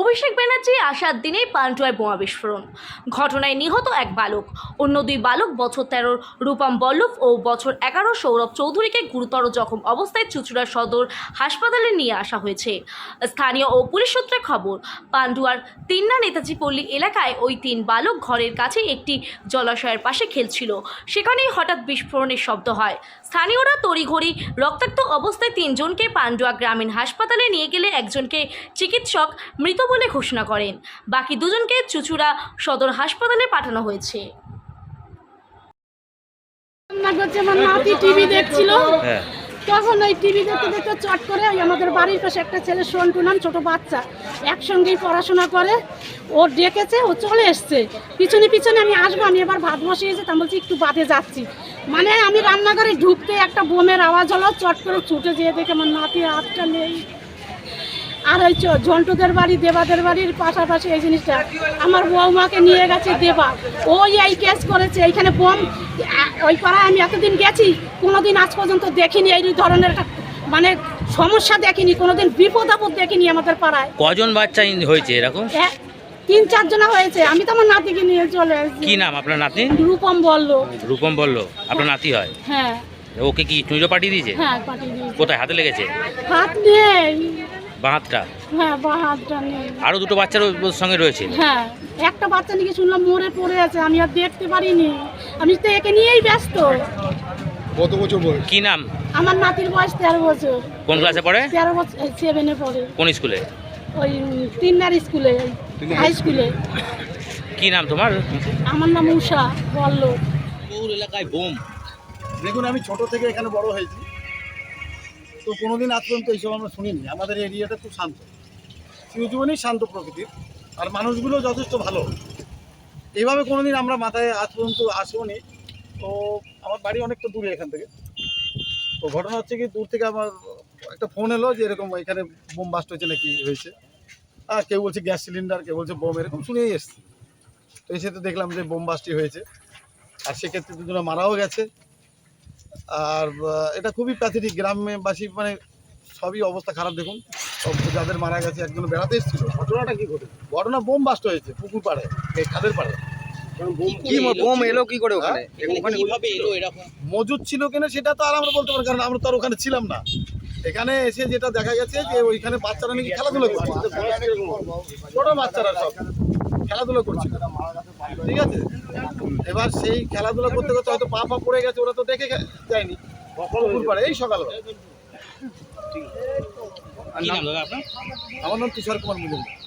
অভিষেক ব্যানার্জি আসার দিনেই পান্টুয়ায় বোমা বিস্ফোরণ। ঘটনায় নিহত এক বালক। অন্য দুই বালক বছর তেরোর রূপম বল্লভ ও বছর এগারো সৌরভ চৌধুরীকে গুরুতর জখম অবস্থায় চুচুড়া সদর হাসপাতালে নিয়ে আসা হয়েছে। স্থানীয় ও পুলিশ সূত্রে খবর, পান্ডুয়ার তিন্না নেতাজি পল্লী এলাকায় ওই তিন বালক ঘরের কাছে একটি জলাশয়ের পাশে খেলছিল। সেখানেই হঠাৎ বিস্ফোরণের শব্দ হয়। স্থানীয়রা তড়িঘড়ি রক্তাক্ত অবস্থায় তিনজনকে পান্ডুয়া গ্রামীণ হাসপাতালে নিয়ে গেলে একজনকে চিকিৎসক মৃত বলে ঘোষণা করেন। বাকি দুজনকে চুচুড়া সদর হাসপাতালে পাঠানো হয়েছে। আমার নাতি টিভি দেখছিল। হ্যাঁ। তখন ওই টিভি দেখতে দেখতে চট করে ওই আমাদের বাড়ির পাশে একটা ছেলে সন্টু নাম ছোট বাচ্চা একসঙ্গেই পড়াশোনা করে। ও ডেকেছে ও চলে এসছে। পিছনে পিছনে আমি আসব আমি এবার ভাত বসিয়েছি তা বলছি একটু বাদে যাচ্ছি। মানে আমি রান্নাঘরে ঢুকতে একটা বোমের আওয়াজ হলো চট করে ছুটে যেয়ে দেখে আমার নাতির হাতটা নেই। আর ওই ঝন্টুদের বাড়ি দেবাদের বাড়ির পাশাপাশি এই জিনিসটা। আমার বৌমাকে নিয়ে গেছে দেবা। ওই এই কেস করেছে এইখানে বোম ওই পাড়ায় আমি এতদিন গেছি কোনোদিন আজ পর্যন্ত দেখিনি এই ধরনের একটা মানে সমস্যা দেখিনি কোনোদিন বিপদ আপদ দেখিনি আমাদের পাড়ায়। কজন বাচ্চা হয়েছে এরকম? তিন চারজনা হয়েছে। আমি তো আমার নাতিকে নিয়ে চলে এসেছি। কি নাম আপনার নাতি? রূপম বলল। রূপম বলল আপনার নাতি হয়? হ্যাঁ। ওকে কি চুঁজো পাঠিয়ে দিয়েছে? হ্যাঁ পাঠিয়ে দিয়েছি। কোথায় হাতে লেগেছে? হাত নেই। বাঁ হাতটা হ্যাঁ বা হাতটা নেই। আরও দুটো বাচ্চার সঙ্গে রয়েছে? হ্যাঁ একটা বাচ্চা নাকি শুনলাম মরে পড়ে আছে আমি আর দেখতে পারিনি। আমি তো একে নিয়েই ব্যস্ত। কত বছর বয়স? কি নাম? আমার নাতির বয়স তেরো বছর। কোন ক্লাসে পড়ে? তেরো বছর সেভেনে পড়ে। কোন স্কুলে? ওই তিননার স্কুলে হাই স্কুলে। কি নাম তোমার? আমার নাম উষা বলল এলাকায় বোম? দেখুন আমি ছোট থেকে এখানে বড় হয়েছি। তো কোনোদিন আজ পর্যন্ত এইসব আমরা শুনিনি। আমাদের এরিয়াটা খুব শান্ত। চিরজীবনই শান্ত প্রকৃতির। আর মানুষগুলো যথেষ্ট ভালো। এইভাবে কোনোদিন আমরা মাথায় আজ পর্যন্ত আসিওনি। তো আমার বাড়ি অনেকটা দূরে এখান থেকে। তো ঘটনা হচ্ছে কি, দূর থেকে আমার একটা ফোন এলো যে এরকম এখানে বোম বাস্ট হয়েছে নাকি হয়েছে। আর কেউ বলছে গ্যাস সিলিন্ডার, কেউ বলছে বোম, এরকম শুনেই এসছে। তো এসে তো দেখলাম যে বোম বাস্টই হয়েছে। আর সেক্ষেত্রে দুজনে মারাও গেছে। আর এটা খুবই প্যাথেটিক গ্রামবাসী মানে সবই অবস্থা খারাপ দেখুন। সব যাদের মারা গেছে একজন বেড়াতে এসেছিল। ঘটনাটা কি ঘটে? ঘটনা বোম বাস্ট হয়েছে পুকুর পাড়ে এই খাদের পাড়ে। কি বোম এলো কি করে ওখানে? কীভাবে এলো এরকম? মজুদ ছিল কিনা সেটা তো আর আমরা বলতে পারি কারণ আমরা তো আর ওখানে ছিলাম না। এখানে এসে যেটা দেখা গেছে যে ওইখানে বাচ্চারা নাকি খেলাধুলা করছে। ছোট বাচ্চারা সব। খেলাধুলা করছিল। ঠিক আছে? এবার সেই খেলাধুলা করতে করতে হয়তো পা পা পড়ে গেছে ওরা তো দেখে যায়নি। পাড়ে এই সকাল আমার নাম তুষার কুমার মুজুমদার।